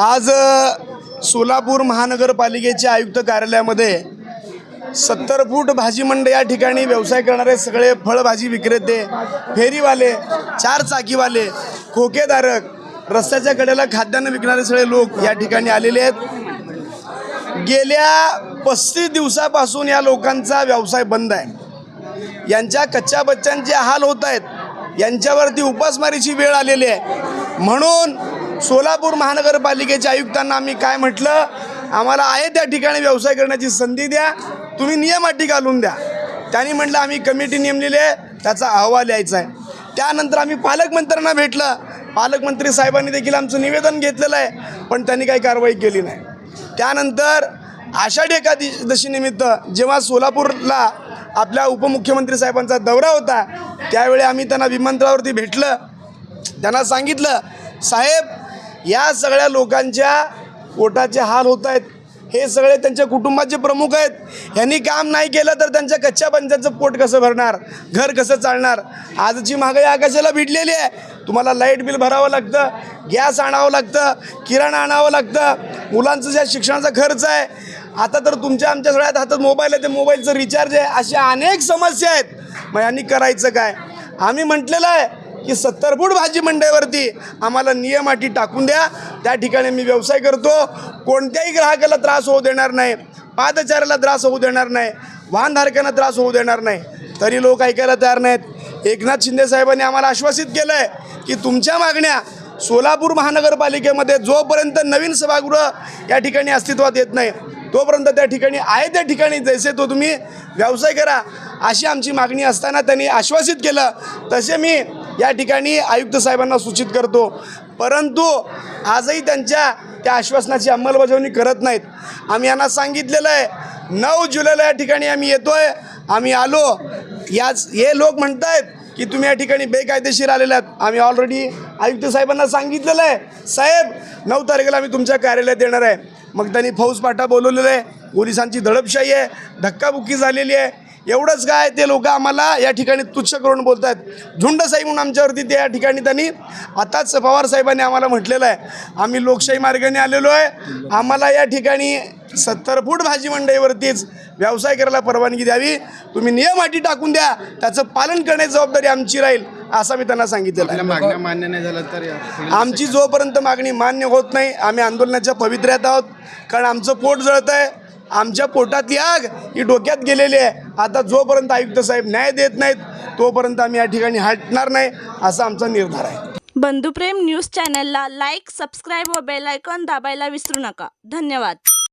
आज सोलापूर महानगरपालिकेच्या आयुक्त कार्यालयामध्ये सत्तर फूट भाजी मंडई या ठिकाणी व्यवसाय करणारे सगळे फळभाजी विक्रेते फेरीवाले चार चाकीवाले खोकेधारक रस्त्याच्या कडेला खाद्यान्न विकणारे सगळे लोक या ठिकाणी आलेले आहेत. गेल्या पस्तीस दिवसापासून या लोकांचा व्यवसाय बंद आहे. यांच्या कच्च्या बच्चांचे हाल होत आहेत. यांच्यावरती उपासमारीची वेळ आलेली आहे. म्हणून सोलापूर महानगरपालिकेच्या आयुक्तांना आम्ही काय म्हटलं? आम्हाला आहे त्या ठिकाणी व्यवसाय करण्याची संधी द्या. तुम्ही नियम अटी घालून द्या. त्यांनी म्हटलं आम्ही कमिटी नेमलेली आहे. त्याचा अहवाल यायचा आहे. त्यानंतर आम्ही पालकमंत्र्यांना भेटलं. पालकमंत्री साहेबांनी देखील आमचं निवेदन घेतलेलं आहे पण त्यांनी काही कारवाई केली नाही. त्यानंतर आषाढी एकादशीनिमित्त जेव्हा सोलापूरला आपल्या उपमुख्यमंत्री साहेबांचा दौरा होता त्यावेळी आम्ही त्यांना विमानतळावरती भेटलं. त्यांना सांगितलं साहेब या सगळ्या लोकांच्या पोटाचे हाल होत आहेत. हे सगळे त्यांच्या कुटुंबाचे प्रमुख आहेत. यांनी काम नाही केलं तर त्यांच्या कच्च्या पंचाचं पोट कसं भरणार? घर कसं चालणार? आजची महागाई आकाशाला भिडलेली आहे. तुम्हाला लाइट बिल भरावं लागतं गॅस आणावं लागतं किराणा आणावं लागतं. मुलांचं ज्या शिक्षणाचा खर्च आहे आता तर तुमच्या आमच्या सगळ्यात हातात मोबाईल आहे ते मोबाईलचं रिचार्ज आहे. अशा अनेक समस्या आहेत. मग यांनी करायचं काय? आम्ही म्हटलेलं आहे की सत्तर फूट भाजी मंडईवरती आम्हाला नियम अटी टाकून द्या. त्या ठिकाणी मी व्यवसाय करतो. कोणत्याही ग्राहकाला त्रास होऊ देणार नाही. पादचाऱ्याला त्रास होऊ देणार नाही. वाहनधारकांना त्रास होऊ देणार नाही. तरी लोक ऐकायला तयार नाहीत. एकनाथ शिंदे साहेबांनी आम्हाला आश्वासित केलं आहे की तुमच्या मागण्या सोलापूर महानगरपालिकेमध्ये जोपर्यंत नवीन सभागृह या ठिकाणी अस्तित्वात येत नाही तोपर्यंत त्या ठिकाणी आहे त्या ठिकाणी जैसे तो तुम्ही व्यवसाय करा. अशी आमची मागणी असताना त्यांनी आश्वासित केलं. तसे मी या ठिकाणी आयुक्त साहेबांना सूचित करतो. परंतु आजही त्यांच्या त्या आश्वासनाची अंमलबजावणी करत नाहीत. आम्ही यांना सांगितलेलं आहे नऊ जुलैला या ठिकाणी आम्ही येतो आहे आम्ही आलो. याच हे लोक म्हणत आहेत की तुम्ही या ठिकाणी बेकायदेशीर आलेले आहात. आम्ही ऑलरेडी आयुक्त साहेबांना सांगितलेलं आहे. साहेब नऊ तारखेला आम्ही तुमच्या कार्यालयात येणार आहे. मग त्यांनी फौज पाठा बोलवलेलं आहे. पोलिसांची दडपशाही आहे. धक्काबुक्की झालेली आहे. एवढंच काय ते लोक आम्हाला या ठिकाणी तुच्छ करून बोलत आहेत झुंडसाई म्हणून आमच्यावरती ते या ठिकाणी त्यांनी आताच पवार साहेबांनी आम्हाला म्हटलेलं आहे. आम्ही लोकशाही मार्गाने आलेलो आहे. आम्हाला या ठिकाणी सत्तर फूट भाजी मंडईवरतीच व्यवसाय करायला परवानगी द्यावी. तुम्ही नियम अटी टाकून द्या. त्याचं पालन करण्याची जबाबदारी आमची राहील असं मी त्यांना सांगितलेलं मान्य नाही झालं तर आमची जोपर्यंत मागणी मान्य होत नाही आम्ही आंदोलनाच्या पवित्र्यात आहोत. कारण आमचं पोट जळत आहे आमच्या पोटातली आग ही डोक्यात गेलेली आहे. आता जोपर्यंत आयुक्त साहेब न्याय देत नाहीत तोपर्यंत आम्ही या ठिकाणी हटणार नाही असा आमचा निर्धार आहे. बंधुप्रेम न्यूज चॅनलला लाईक सबस्क्राईब व बेलायकॉन दाबायला विसरू नका. धन्यवाद.